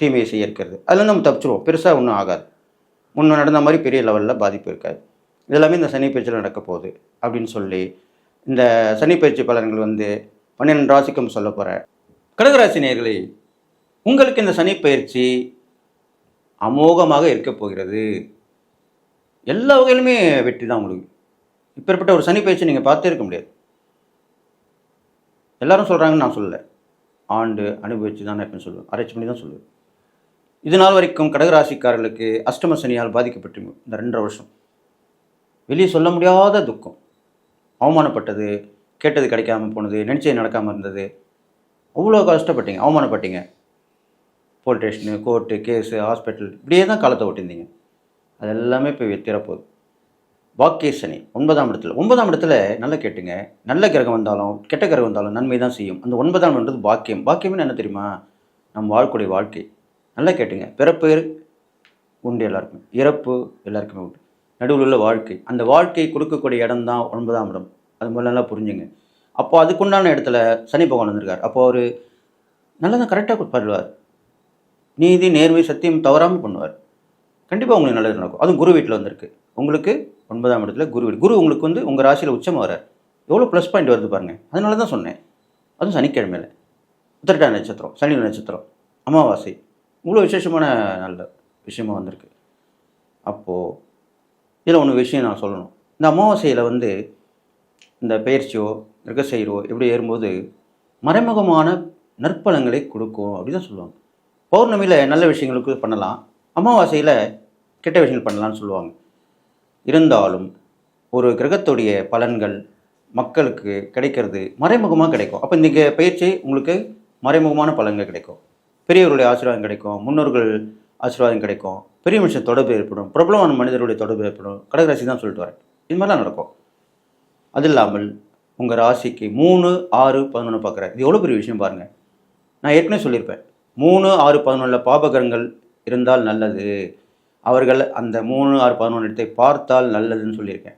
தீமையை செய்ய இருக்கிறது. அதில் நம்ம தப்பிச்சிருவோம். பெருசாக ஒன்றும் ஆகாது. முன்னே நடந்த மாதிரி பெரிய லெவலில் பாதிப்பு இருக்காது. இதெல்லாமே இந்த சனி பயிற்சியில் நடக்க போகுது அப்படின்னு சொல்லி இந்த சனி பயிற்சி பலன்கள் வந்து பன்னிரெண்டு ராசிக்கும் சொல்ல போகிறேன் கடகராசி நேர்களே உங்களுக்கு இந்த சனி பயிற்சி அமோகமாக இருக்க போகிறது. எல்லா வகையிலுமே வெற்றி தான் உங்களுக்கு. இப்பேற்பட்ட ஒரு சனி பயிற்சி நீங்கள் பார்த்தே இருக்க முடியாது. எல்லாரும் சொல்கிறாங்கன்னு நான் சொல்லலை. ஆண்டு அனுபவித்து தான் நான் சொல்லுவேன் ஆராய்ச்சி பண்ணி தான் சொல்லுவேன் இது நாள் வரைக்கும் கடகராசிக்காரர்களுக்கு அஷ்டம சனியால் பாதிக்கப்பட்டு இந்த ரெண்டரை வருஷம். வெளியே சொல்ல முடியாத துக்கம். அவமானப்பட்டது கேட்டது கிடைக்காம போனது நினச்சது நடக்காமல் இருந்தது. அவ்வளோ கஷ்டப்பட்டீங்க அவமானப்பட்டீங்க. Police station court case hospital இப்படியே தான் காலத்தை ஓட்டியிருந்தீங்க. அது எல்லாமே இப்போ தீரப்போகுது வாக்கிய சனி ஒன்பதாம் இடத்துல ஒன்பதாம் இடத்துல நல்லா கேட்டுங்க நல்ல கிரகம் வந்தாலும் கெட்ட கிரகம் வந்தாலும் நன்மை தான் செய்யும் அந்த ஒன்பதாம் இடம்ன்றது பாக்கியம் பாக்கியம்னு என்ன தெரியுமா நம் வாழக்கூடிய வாழ்க்கை நல்லா கேட்டுங்க பிறப்பு உண்டு எல்லாருக்குமே இறப்பு எல்லாருக்குமே உண்டு நடுவில் உள்ள வாழ்க்கை அந்த வாழ்க்கை கொடுக்கக்கூடிய இடம் தான் ஒன்பதாம் இடம் அது முதல்ல நல்லா புரிஞ்சுங்க அப்போ அதுக்குண்டான இடத்துல சனி பகவான் வந்திருக்கார் அப்போ அவர் நல்லா தான் கரெக்டாக பண்ணுவார் நீதி நேர்மை சத்தியம் தவறாமல் பண்ணுவார் கண்டிப்பாக உங்களுக்கு நல்லது நடக்கும். அதுவும் குரு வீட்டில் வந்திருக்கு. உங்களுக்கு ஒன்பதாம் இடத்துல குரு வீடு. குரு உங்களுக்கு வந்து உங்கள் ராசியில் உச்சமாக வரார் எவ்வளோ ப்ளஸ் பாயிண்ட் வருது பாருங்கள் அதனால தான் சொன்னேன். அதுவும் சனிக்கிழமையில் உத்திரட்டா நட்சத்திரம் சனி நட்சத்திரம் அமாவாசை. இவ்வளோ விசேஷமான நல்ல விஷயமா வந்திருக்கு. அப்போது இதில் ஒன்று விஷயம் நான் சொல்லணும். இந்த அமாவாசையில் வந்து இந்த பயிற்சியோ கிரகசெயரோ இப்படி ஏறும்போது மறைமுகமான நற்பலங்களை கொடுக்கும் அப்படி தான் சொல்லுவாங்க. பௌர்ணமியில் நல்ல விஷயங்களுக்கு பண்ணலாம். அமாவாசையில் கெட்ட விஷயங்கள் பண்ணலான்னு சொல்லுவாங்க. இருந்தாலும் ஒரு கிரகத்துடைய பலன்கள் மக்களுக்கு கிடைக்கிறது மறைமுகமாக கிடைக்கும். அப்போ இந்த பயிற்சி உங்களுக்கு மறைமுகமான பலன்கள் கிடைக்கும். பெரியவருடைய ஆசீர்வாதம் கிடைக்கும் முன்னோர்கள் ஆசீர்வாதம் கிடைக்கும் பெரிய மனுஷன் தொடர்பு ஏற்படும் பிரபலமான மனிதருடைய தொடர்பு ஏற்படும் கடகராசி தான் சொல்லிட்டு வரேன். இது மாதிரிலாம் நடக்கும். அது இல்லாமல் உங்கள் ராசிக்கு மூணு ஆறு பதினொன்று பார்க்குறேன் இது எவ்வளோ பெரிய விஷயம் பாருங்கள் நான் ஏற்கனவே சொல்லியிருப்பேன். மூணு ஆறு பதினொன்றில் பாபகரங்கள் இருந்தால் நல்லது. அவர்கள் அந்த மூணு ஆறு பதினொன்று இடத்தை பார்த்தால் நல்லதுன்னு சொல்லியிருக்கேன்.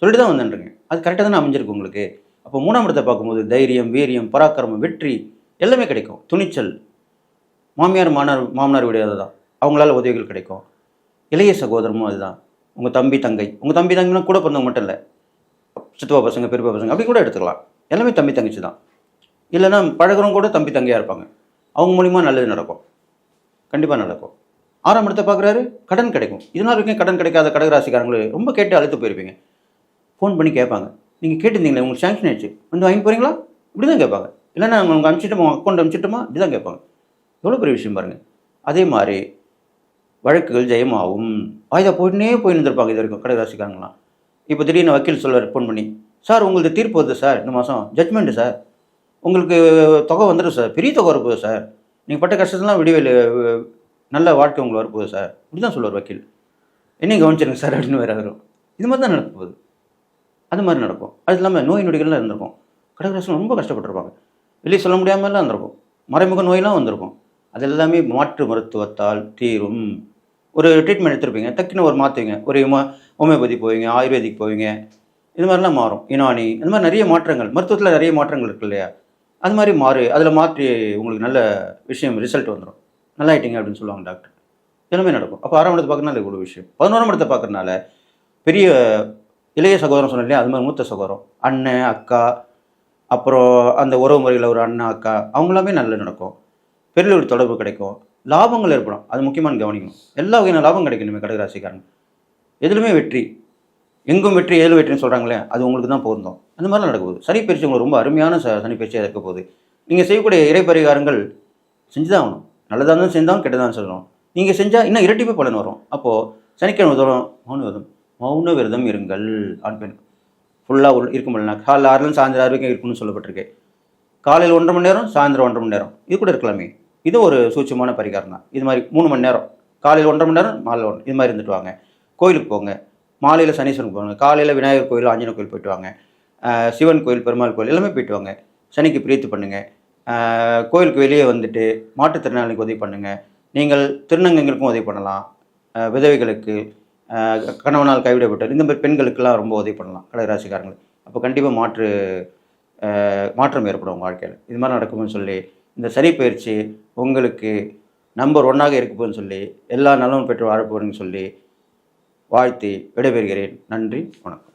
சொல்லிட்டு தான் வந்துட்டுருக்கேன் அது கரெக்டாக தானே அமைஞ்சிருக்கு உங்களுக்கு? அப்போ மூணாம் இடத்தை பார்க்கும்போது தைரியம் வீரியம் பராக்கிரமம் வெற்றி எல்லாமே கிடைக்கும். துணிச்சல். மாமியார் மாமனார் மாமனார் வீடு அதுதான். அவங்களால உதவிகள் கிடைக்கும். இளைய சகோதரமும் அதுதான். உங்கள் தம்பி தங்கை. உங்கள் தம்பி தங்கினா கூட பிறந்தவங்க மட்டும் இல்லை. சித்தப்பா பசங்க பெரியப்பா பசங்க அப்படி கூட எடுத்துக்கலாம். எல்லாமே தம்பி தங்கச்சி தான். இல்லைன்னா பழகுறவங்க கூட தம்பி தங்கையாக இருப்பாங்க. அவங்க மூலிமா நல்லது நடக்கும். கண்டிப்பாக நடக்கும். ஆறாம் இடத்தை பார்க்குறாரு கடன் கிடைக்கும். இதனால் வரைக்கும் கடன் கிடைக்காத கடகராசிக்காரங்களே ரொம்ப கேட்டு அழுத்து போயிருப்பீங்க. ஃபோன் பண்ணி கேட்பாங்க. நீங்கள் கேட்டிருந்தீங்களே உங்களுக்கு சாங்ஷன் ஆயிடுச்சு. வந்து வாங்கி போகிறீங்களா இப்படி தான் கேட்பாங்க. இல்லைன்னா உங்களுக்கு அனுப்பிச்சிட்டோமா அக்கௌண்ட் அனுப்பிச்சிட்டோமா? இப்படி தான் கேட்பாங்க. எவ்வளோ பெரிய விஷயம் பாருங்கள் அதே மாதிரி வழக்குகள் ஜெயமாகும். வாய்தா போயிட்டே போய் இருந்திருப்பாங்க இது வரைக்கும் கடகராசிக்காரங்களாம். இப்போ திடீர்னு வக்கீல் சொல்வார் ஃபோன் பண்ணி சார் உங்களுக்கு தீர்ப்பு வருது சார் இந்த மாதம் ஜட்மெண்ட்டு சார். உங்களுக்கு தொகை வந்துடும் சார் பெரிய தொகை இருக்குது சார். நீங்கள் பட்ட கஷ்டத்தெல்லாம் விடிவில் நல்ல வாழ்க்கை உங்களை வரப்போகுது சார். இப்படி தான் சொல்லுவார் வக்கீல். என்னையும் கவனிச்சிருங்க சார் அப்படின்னு வேறு வரும் இது மாதிரி தான் நடக்க போகுது. அது மாதிரி நடக்கும். அது இல்லாமல் நோய் நொடிகள்லாம் இருந்திருக்கும். கடகராசி ரொம்ப கஷ்டப்பட்டிருப்பாங்க. வெளியே சொல்ல முடியாமலாம் இருந்திருக்கும். மறைமுக நோயெல்லாம் வந்திருக்கும். அது எல்லாமே மாற்று மருத்துவத்தால் தீரும். ஒரு ட்ரீட்மெண்ட் எடுத்துருப்பீங்க. டக்குன்னு ஒரு மாற்றுவீங்க ஒரு ஹோமியோபதி போவீங்க ஆயுர்வேதிக் போவீங்க. இது மாதிரிலாம் மாறும். யுனானி இந்த மாதிரி நிறைய மாற்றங்கள். மருத்துவத்தில் நிறைய மாற்றங்கள் இருக்கு இல்லையா? அது மாதிரி மாறு. அதில் மாற்றி உங்களுக்கு நல்ல விஷயம் ரிசல்ட் வந்துடும் நல்லாயிட்டீங்க அப்படின்னு சொல்லுவாங்க டாக்டர். தினமே நடக்கும். அப்போ ஆறாம் இடத்தை பார்க்கறனால இவ்வளோ விஷயம். பதினோராம் இடத்தை பார்க்கறனால பெரிய இளைய சகோதரம் சொன்ன இல்லையா? அது மாதிரி மூத்த சகோதரம். அண்ணன் அக்கா அப்புறம் அந்த உறவு முறையில் ஒரு அண்ணன் அக்கா அவங்களாமே நல்லா நடக்கும். பெரிய ஒரு தொடர்பு கிடைக்கும். லாபங்கள் ஏற்படும். அது முக்கியமான கவனிக்கணும். எல்லா வகையான லாபம் கிடைக்கணுமே கடகராசிக்காரன் எதுலுமே வெற்றி. எங்கும் வெற்றி ஏழு வெற்றின்னு சொல்கிறாங்களே அது உங்களுக்கு தான் பொருந்தோம். அந்த மாதிரிலாம் நடக்க போகுது. சனி பயிற்சி உங்களுக்கு ரொம்ப அருமையான ச சனி பயிற்சியாக இருக்க போகுது. நீங்கள் செய்யக்கூடிய இறை பரிகாரங்கள் செஞ்சு தான் ஆகணும். நல்லதாக இருந்தாலும் செஞ்சாலும் கெட்டதான் சொல்லணும் நீங்கள் செஞ்சால் இன்னும் இரட்டிப்பு பலன் வரும். அப்போது சனிக்கிழமை தோறும் மௌன விரதம் மௌன விரதம் இருங்கள். ஆண் பெண். ஃபுல்லாக உள் இருக்க முடியல காலைல ஆறுலேருந்து சாயந்தரம் ஆறு வரைக்கும் இருக்கணும்னு சொல்லப்பட்டிருக்கு. காலையில் ஒன்றரை மணி நேரம் சாயந்தரம் ஒன்றரை மணி நேரம். இது கூட இருக்கலாமே. இது ஒரு சூட்சமான பரிகாரம் தான். இது மாதிரி மூணு மணி நேரம். காலையில் ஒன்றரை மணி நேரம் மாலை ஒன்று. இது மாதிரி இருந்துட்டு வாங்க. கோயிலுக்கு போங்க. மாலையில் சனீஸ்வரன் போங்க காலையில் விநாயகர் கோயில் ஆஞ்சநேயர் கோயில் போயிட்டு வாங்க. சிவன் கோயில் பெருமாள் கோயில் எல்லாமே போயிட்டு வாங்க. சனிக்கு பிரீத்து பண்ணுங்கள் கோயிலுக்கு வெளியே வந்துட்டு மாற்றுத்திறனாளிக்கு உதவி பண்ணுங்கள் நீங்கள் திருநங்கைகளுக்கும் உதவி பண்ணலாம். விதவைகளுக்கு கணவனால் கைவிடப்பட்டவர் இந்த மாதிரி பெண்களுக்கெல்லாம் ரொம்ப உதவி பண்ணலாம் கடகராசிக்காரங்களுக்கு. அப்போ கண்டிப்பாக மாற்று மாற்றம் ஏற்படும் உங்கள் வாழ்க்கையில். இது மாதிரி நடக்கும்னு சொல்லி இந்த சரி பயிற்சி உங்களுக்கு நம்பர் ஒன்னாக இருக்குதுன்னு சொல்லி எல்லா நலமும் பெற்று வாழப்போறேன்னு சொல்லி வாழ்த்தி விடைபெறுகிறேன். நன்றி வணக்கம்.